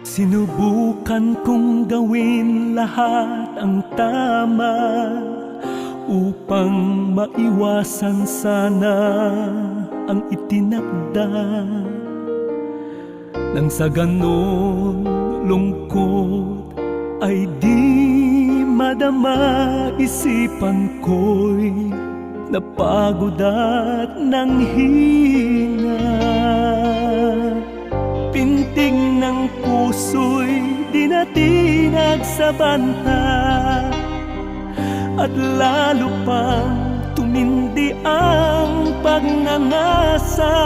Sinubukan kong gawin lahat ang tama Upang maiwasan sana ang itinakda. Nang sa ganon lungkot ay di madama isipan ko'y napagod at nanghina Pintig ng puso'y dinatinag sa banta. At lalo pang tumindi ang pagnanasa